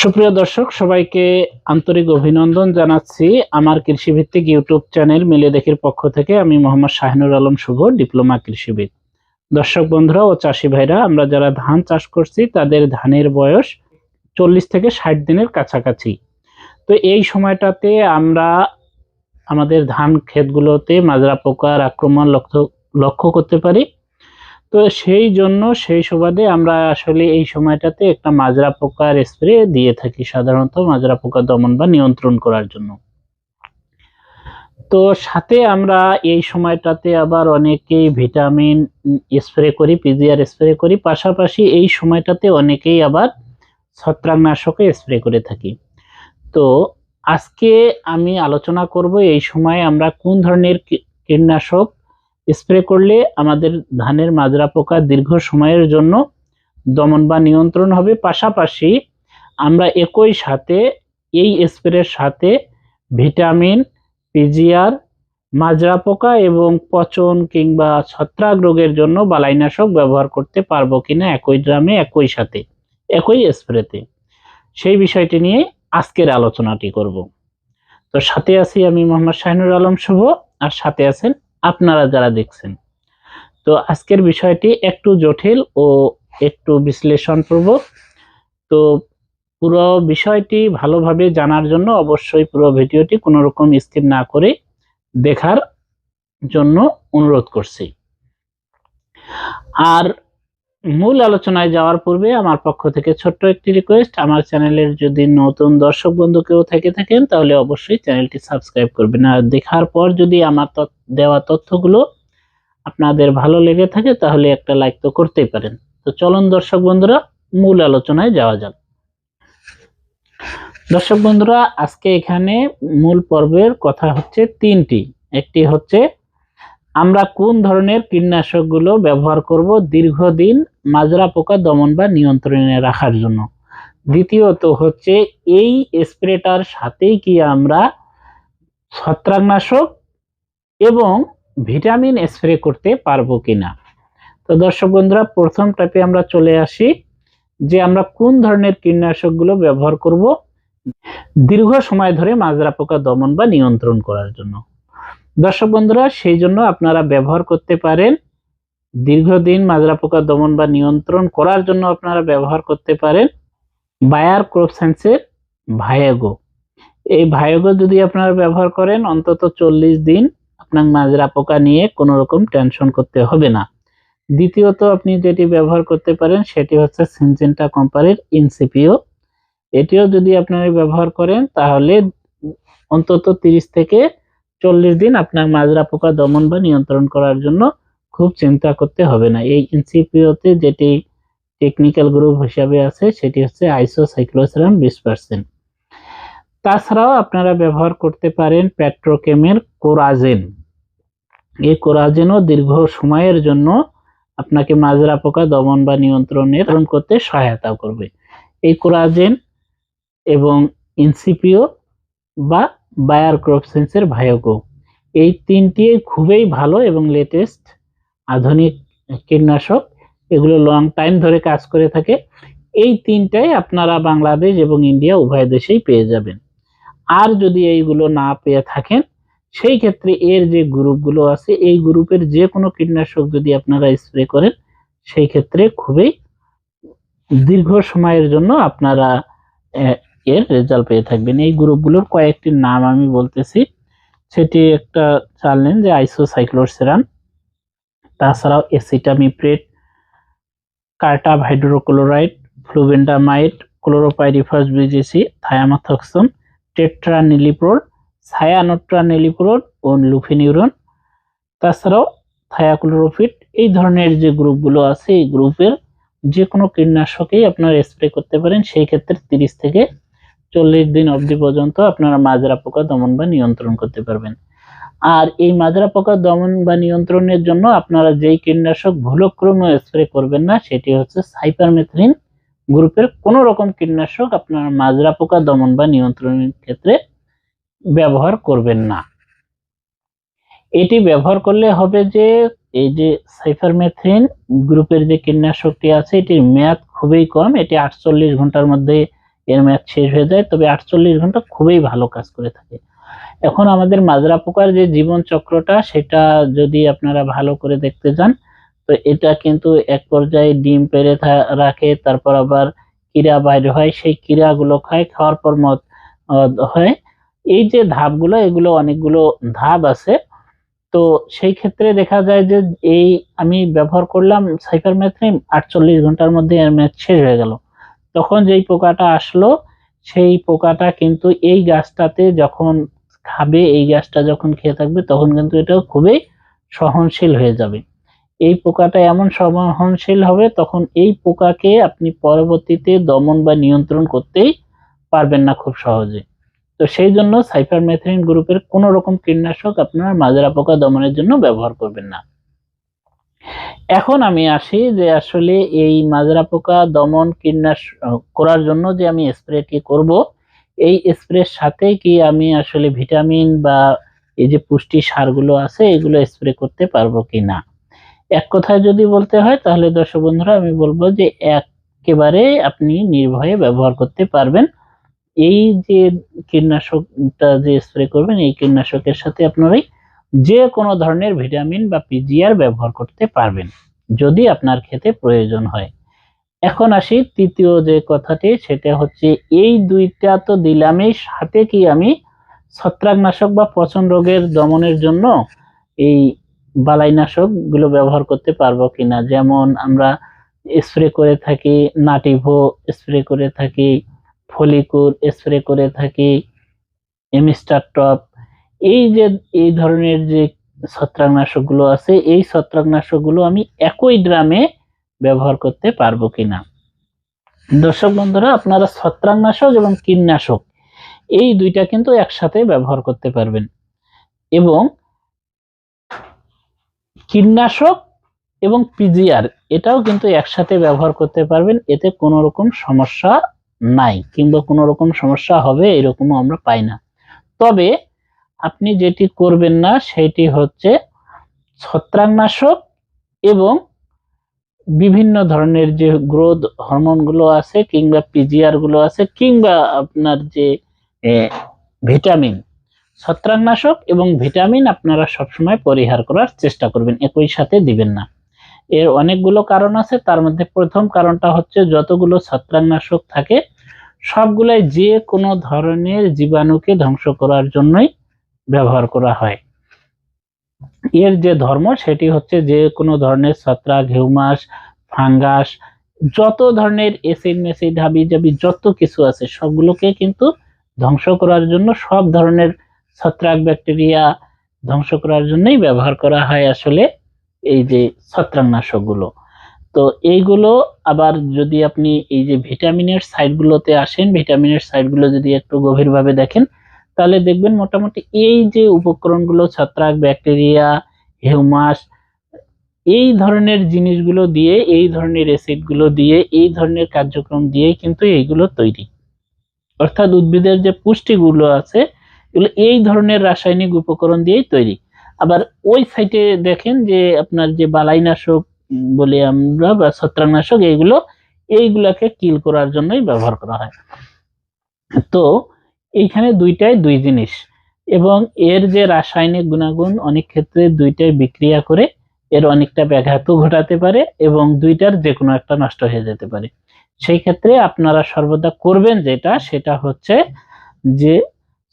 সুপ্রিয় দর্শক, সবাইকে আন্তরিক অভিনন্দন জানাচ্ছি আমার কৃষিভিত্তিক ইউটিউব চ্যানেল মিলে দেখির পক্ষ থেকে। আমি মোহাম্মদ শাহিনুর আলম শুভ, ডিপ্লোমা কৃষিবিদ। দর্শক বন্ধুরা ও চাষি ভাইরা, আমরা যারা ধান চাষ করছি, তাদের ধানের বয়স চল্লিশ থেকে ষাট দিনের কাছাকাছি। তো এই সময়টাতে আমরা আমাদের ধান ক্ষেতগুলোতে মাজরা পোকার আক্রমণ লক্ষ্য লক্ষ্য করতে পারি। তো সেই জন্য সেই সুবাদে আমরা আসলে এই সময়টাতে একটা মাজরা পোকার স্প্রে দিয়ে থাকি সাধারণত মাজরা পোকা দমন বা নিয়ন্ত্রণ করার জন্য। তো সাথে আমরা এই সময়টাতে আবার অনেকেই ভিটামিন স্প্রে করি, পিজিআর স্প্রে করি, পাশাপাশি এই সময়টাতে অনেকেই আবার ছত্রাকনাশকে স্প্রে করে থাকি। তো আজকে আমি আলোচনা করব এই সময় আমরা কোন ধরনের কীটনাশক স্প্রে করলে আমাদের ধানের মাজরা পোকা দীর্ঘ সময়ের জন্য দমন বা নিয়ন্ত্রণ হবে। পাশাপাশি আমরা একই সাথে এই স্প্রের সাথে ভিটামিন, পিজিআর, মাজরা পোকা এবং পচন কিংবা ছত্রাক রোগের জন্য বালাইনাশক ব্যবহার করতে পারব কিনা একই ড্রামে একই সাথে, একই স্প্রেতে। সেই বিষয়টি নিয়ে আজকের আলোচনাটি করব। তো সাথে আছি আমি মোহাম্মদ শাহিনুর আলম শুভ, আর সাথে আছেন আপনারা যারা দেখছেন। তো আজকের বিষয়টি একটু জটিল ও একটু বিশ্লেষণপূর্বক। তো পুরো বিষয়টি ভালোভাবে জানার জন্য অবশ্যই পুরো ভিডিওটি কোনো রকম স্কিপ না করে দেখার জন্য অনুরোধ করছি। আর মূল আলোচনায় যাওয়ার পূর্বে আমার পক্ষ থেকে ছোট্ট একটি রিকোয়েস্ট আমার চ্যানেলের যদি নতুন দর্শক বন্ধু কেউ থেকে থাকেন, তাহলে অবশ্যই চ্যানেলটি সাবস্ক্রাইব করবেন। আর দেখার পর যদি আমার দেওয়া তথ্যগুলো আপনাদের ভালো লেগে থাকে, তাহলে একটা লাইক তো করতেই পারেন। তো চলুন দর্শক বন্ধুরা, মূল আলোচনায় যাওয়া যাক। দর্শক বন্ধুরা, আজকে এখানে মূল পর্বের কথা হচ্ছে তিনটি। একটি হচ্ছে আমরা কোন ধরনের কীটনাশকগুলো ব্যবহার করব দীর্ঘদিন মাজরা পোকা দমন বা নিয়ন্ত্রণে রাখার জন্য? দ্বিতীয়ত হচ্ছে এই স্প্রেটার সাথেই কি আমরা ছত্রাকনাশক এবং ভিটামিন স্প্রে করতে পারব কিনা? তো দর্শক বন্ধুরা, প্রথম টাইপে আমরা চলে আসি যে আমরা কোন ধরনের কীটনাশকগুলো ব্যবহার করব দীর্ঘ সময় ধরে মাজরা পোকা দমন বা নিয়ন্ত্রণ করার জন্য। দর্শক বন্ধুরা, সেই জন্য আপনারা ব্যবহার করতে পারেন, দীর্ঘদিন মাজরা পোকা দমন বা নিয়ন্ত্রণ করার জন্য আপনারা ব্যবহার করতে পারেন বায়ার ক্রোপসেন্সের ভায়াগো এই ভায়াগো যদি আপনারা ব্যবহার করেন, অন্তত চল্লিশ দিন আপনার মাজরা পোকা নিয়ে কোনো রকম টেনশন করতে হবে না। দ্বিতীয়ত, আপনি যেটি ব্যবহার করতে পারেন, সেটি হচ্ছে সিনজেন্টা কোম্পানির ইনসিপিও এটিও যদি আপনারা ব্যবহার করেন, তাহলে অন্তত তিরিশ থেকে চল্লিশ দিন আপনার মাজরা পোকা দমন বা নিয়ন্ত্রণ করার জন্য খুব চিন্তা করতে হবে না। এই ইনসিপিওতে যেটি টেকনিক্যাল গ্রুপ হিসাবে আছে, সেটি হচ্ছে আইসোসাইক্লোসেরাম বিশ পার্সেন্ট তাছাড়াও আপনারা ব্যবহার করতে পারেন পেট্রোকেমের কোরাজেন এই কোরাজেনও দীর্ঘ সময়ের জন্য আপনাকে মাজরা পোকা দমন বা নিয়ন্ত্রণের করতে সহায়তা করবে। এই কোরাজেন এবং ইনসিপিও বা বায়ার ক্রপসেন্সের ভায়োগো এই তিনটি খুবই ভালো এবং লেটেস্ট আধুনিক কীটনাশক। এগুলো লং টাইম ধরে কাজ করে থাকে। এই তিনটাই আপনারা বাংলাদেশ এবং ইন্ডিয়া উভয় দেশেই পেয়ে যাবেন। আর যদি এইগুলো না পেয়ে থাকেন, সেই ক্ষেত্রে এর যে গ্রুপগুলো আছে, এই গ্রুপের যে কোনো কীটনাশক যদি আপনারা স্প্রে করেন, সেই ক্ষেত্রে খুবই দীর্ঘ সময়ের জন্য আপনারা এর রেজাল্ট পেয়ে থাকবেন। এই গ্রুপগুলোর কয়েকটি নাম আমি বলতেছি। সেটি একটা জানলেন যে আইসোসাইক্লোরসেরান তাছাড়াও এসিটামিপ্রেট কার্টাব হাইড্রোক্লোরাইড ফ্লুবেন্ডামাইড ক্লোরোপাইরিফাস বিজিসি থায়ামাথক্সন টেট্রানিলিপ্রোল সায়ানোট্রানিলিপ্রোল ও লুফিনিউরন তাছাড়াও থায়াক্লোরোফিট এই ধরনের যে গ্রুপগুলো আছে, এই গ্রুপের যে কোনো কীটনাশকেই আপনারা স্প্রে করতে পারেন। সেই ক্ষেত্রে তিরিশ থেকে চল্লিশ দিন অবধি পর্যন্ত আপনারা মাজরা পোকা দমন বা নিয়ন্ত্রণ করতে পারবেন। আর এই মাজরা পোকা দমন বা নিয়ন্ত্রণের জন্য আপনারা যেই কীটনাশক ভুলক্রমে স্প্রে করবেন না, সেটি হচ্ছে সাইপারমেথ্রিন গ্রুপের কোনো রকম কীটনাশক আপনারা মাজরা পোকা দমন বা নিয়ন্ত্রণের ক্ষেত্রে ব্যবহার করবেন না। এটি ব্যবহার করলে হবে যে, এই যে সাইফারমেথ্রিন গ্রুপের যে কীটনাশকটি আছে, এটির মেয়াদ খুবই কম, এটি আটচল্লিশ ঘণ্টার মধ্যে এর মেয়াদ শেষ হয়ে যায়, তবে আটচল্লিশ ঘণ্টা খুবই ভালো কাজ করে থাকে। এখন আমাদের মাজরা পোকার যে জীবন চক্রটা, সেটা যদি আপনারা ভালো করে দেখতে যান, তো এটা কিন্তু এক পর্যায়ে ডিম থা- রাখে, তারপর আবার কীরা বাইরে হয়, সেই কীরাগুলো খায়, খাওয়ার পর মত হয়। এই যে ধাপগুলো, এগুলো অনেকগুলো ধাপ আছে। তো সেই ক্ষেত্রে দেখা যায় যে এই আমি ব্যবহার করলাম সাইফার ম্যাথ্রিম আটচল্লিশ ঘণ্টার মধ্যে এর ম্যাচ শেষ হয়ে গেল। তখন যেই পোকাটা আসলো, সেই পোকাটা কিন্তু এই গাছটাতে যখন খাবে, এই গাছটা যখন খেয়ে থাকবে, তখন কিন্তু এটা খুবই সহনশীল হয়ে যাবে। এই পোকাটা এমন সহনশীল হবে, তখন এই পোকাকে আপনি পরবর্তীতে দমন বা নিয়ন্ত্রণ করতেই পারবেন না খুব সহজে। তো সেই জন্য সাইফার সাইফারমেথ্রিন গ্রুপের কোনো রকম কীটনাশক আপনারা মাজরা পোকা দমনের জন্য ব্যবহার করবেন না। এখন আমি আসি যে আসলে এই মাজরা পোকা দমন কীটনাশ করার জন্য যে আমি স্প্রেটি করব, এই স্প্রের সাথে কি আমি আসলে ভিটামিন বা এই যে পুষ্টি সারগুলো আছে, এগুলো স্প্রে করতে পারব কি না এক কথায় যদি বলতে হয়, তাহলে দর্শক বন্ধুরা, আমি বলব যে একেবারে আপনি নির্ভয়ে ব্যবহার করতে পারবেন। এই যে কীটনাশকটা যে স্প্রে করবেন, এই কীটনাশকের সাথে আপনারাই যে কোনো ধরনের ভিটামিন বা পিজিআর ব্যবহার করতে পারবেন, যদি আপনার খেতে প্রয়োজন হয়। এখন আসি তৃতীয় যে কথাটি, সেটা হচ্ছে এই দুইটা তো দিলামই, সাথে কি আমি ছত্রাকনাশক বা পচন রোগের দমনের জন্য এই বালাইনাশকগুলো ব্যবহার করতে পারব কিনা? যেমন আমরা স্প্রে করে থাকি, নাটিভো স্প্রে করে থাকি ফলিকুর স্প্রে করে থাকি, এমিস্টার টপ এই যে, এই ধরনের যে ছত্রাকনাশকগুলো আছে, এই ছত্রাকনাশকগুলো আমি একই ড্রামে ব্যবহার করতে পারব কিনা? দর্শক বন্ধুরা, আপনারা ছত্রাকনাশক এবং কীটনাশক, এই দুইটা কিন্তু একসাথে ব্যবহার করতে পারবেন। এবং কীটনাশক এবং পিজিআর এটাও কিন্তু একসাথে ব্যবহার করতে পারবেন, এতে কোনো রকম সমস্যা নাই, কিংবা কোনো রকম সমস্যা হবে এরকমও আমরা পাই না। তবে আপনি যেটি করবেন না, সেটি হচ্ছে ছত্রাকনাশক এবং বিভিন্ন ধরনের যে গ্রোথ হরমোনগুলো আছে কিংবা পিজিআরগুলো আছে কিংবা আপনার যে ভিটামিন। ছত্রাকনাশক এবং ভিটামিন আপনারা সবসময় পরিহার করার চেষ্টা করবেন, একই সাথে দিবেন না। এর অনেকগুলো কারণ আছে, তার মধ্যে প্রথম কারণটা হচ্ছে যতগুলো ছত্রাকনাশক থাকে, সবগুলাই যে কোনো ধরনের জীবাণুকে ধ্বংস করার জন্যই ব্যবহার করা হয়। এর যে ধর্ম, সেটি হচ্ছে যে কোনো ধরনের ছত্রাক হিউমাস ফাঙ্গাস, যত ধরনের এসিড মেসিড হাবি জাবি যত কিছু আছে, সবগুলোকে কিন্তু ধ্বংস করার জন্য সব ধরনের ছত্রাক, ব্যাকটেরিয়া ধ্বংস করার জন্যই ব্যবহার করা হয় আসলে এই যে ছত্রাকনাশকগুলো। তো এইগুলো আবার যদি আপনি এই যে ভিটামিনের সাইডগুলোতে আসেন, ভিটামিনের সাইডগুলো যদি একটু গভীরভাবে দেখেন তাহলে দেখবেন মোটামুটি এই যে উপকরণগুলো, ছত্রাক, ব্যাকটেরিয়া, হিউমাস, এই ধরনের জিনিসগুলো দিয়ে, এই ধরনের অ্যাসিডগুলো দিয়ে, এই ধরনের কার্যক্রম দিয়ে কিন্তু এইগুলো তৈরি। অর্থাৎ উদ্ভিদের যে পুষ্টিগুলো আছে, এগুলো এই ধরনের রাসায়নিক উপকরণ দিয়েই তৈরি। আবার ওই সাইটে দেখেন যে আপনার যে বালাইনাশক বলি আমরা, বা ছত্রাকনাশক, এইগুলো, এইগুলাকে কিল করার জন্যই ব্যবহার করা হয়। তো এইখানে দুইটাই দুই জিনিস। এবং এর যে রাসায়নিক গুণাগুণ, অনেক ক্ষেত্রে দুইটাই বিক্রিয়া করে এর অনেকটা ব্যাঘাত ঘটাতে পারে এবং দুইটার যে কোনো একটা নষ্ট হয়ে যেতে পারে। সেই ক্ষেত্রে আপনারা সর্বদা করবেন যেটা, সেটা হচ্ছে যে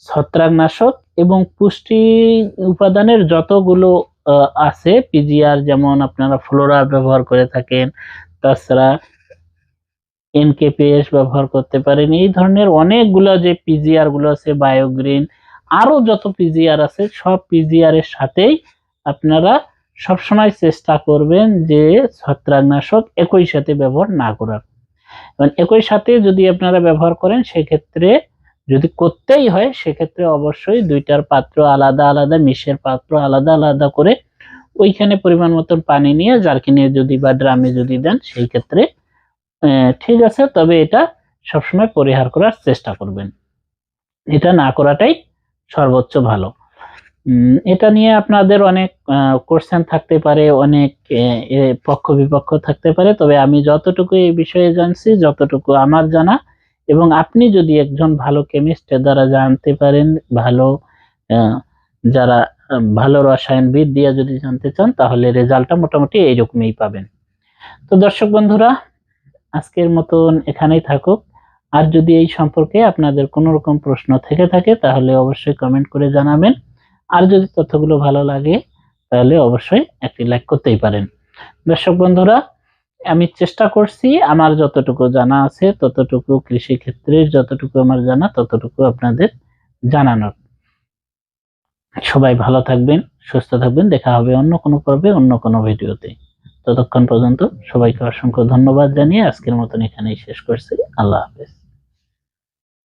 ছত্রাকনাশক এবং পুষ্টি উপাদানের যতগুলো আছে পিজিআর যেমন আপনারা ফ্লোরা ব্যবহার করে থাকেন, তাছাড়া এনকেপিএস ব্যবহার করতে পারেন। এই ধরনের অনেকগুলো যে পিজিআরগুলো আছে বায়োগ্রিন আরও যত পিজিআর আছে, সব পিজিআর এর সাথেই আপনারা সবসময় চেষ্টা করবেন যে ছত্রাকনাশক একই সাথে ব্যবহার না করার। এবং একই সাথে যদি আপনারা ব্যবহার করেন, সেক্ষেত্রে যদি করতেই হয়, সেক্ষেত্রে অবশ্যই দুইটার পাত্র আলাদা আলাদা, মিশের পাত্র আলাদা আলাদা করে ওইখানে পরিমাণ মতন পানি নিয়ে জার্কিনে যদি বা ড্রামে যদি দেন, সেই ক্ষেত্রে ঠিক আছে, তবে এটা সবসময় পরিহার করার চেষ্টা করবেন। এটা না করাটাই সর্বোচ্চ ভালো। এটা নিয়ে আপনাদের অনেক কোশ্চেন থাকতে পারে, অনেক পক্ষ বিপক্ষ থাকতে পারে, তবে আমি যতটুকু এই বিষয়ে জানছি, যতটুকু আমার জানা, এবং আপনি যদি একজন ভালো কেমিস্টের দ্বারা জানতে পারেন, ভালো যারা, ভালো রসায়নবিদ দিয়ে যদি জানতে চান, তাহলে রেজাল্টটা মোটামুটি এইরকমই পাবেন। তো দর্শক বন্ধুরা আজকের মতন এখানেই থাকুক। আর যদি এই সম্পর্কে আপনাদের কোনো রকম প্রশ্ন থেকে থাকে, তাহলে অবশ্যই কমেন্ট করে জানাবেন। আর যদি তথ্যগুলো ভালো লাগে, তাহলে অবশ্যই একটি লাইক করতেই পারেন। দর্শক বন্ধুরা, আমি চেষ্টা করছি আমার যতটুকু জানা আছে, ততটুকু কৃষি ক্ষেত্রে যতটুকু আমার জানা, ততটুকু আপনাদের জানানোর। সবাই ভালো থাকবেন, সুস্থ থাকবেন। দেখা হবে অন্য কোনো পর্বে, অন্য কোনো ভিডিওতে। ততক্ষণ পর্যন্ত সবাইকে অসংখ্য ধন্যবাদ জানিয়ে আজকের মতন এখানেই শেষ করছি। আল্লাহ হাফেজ।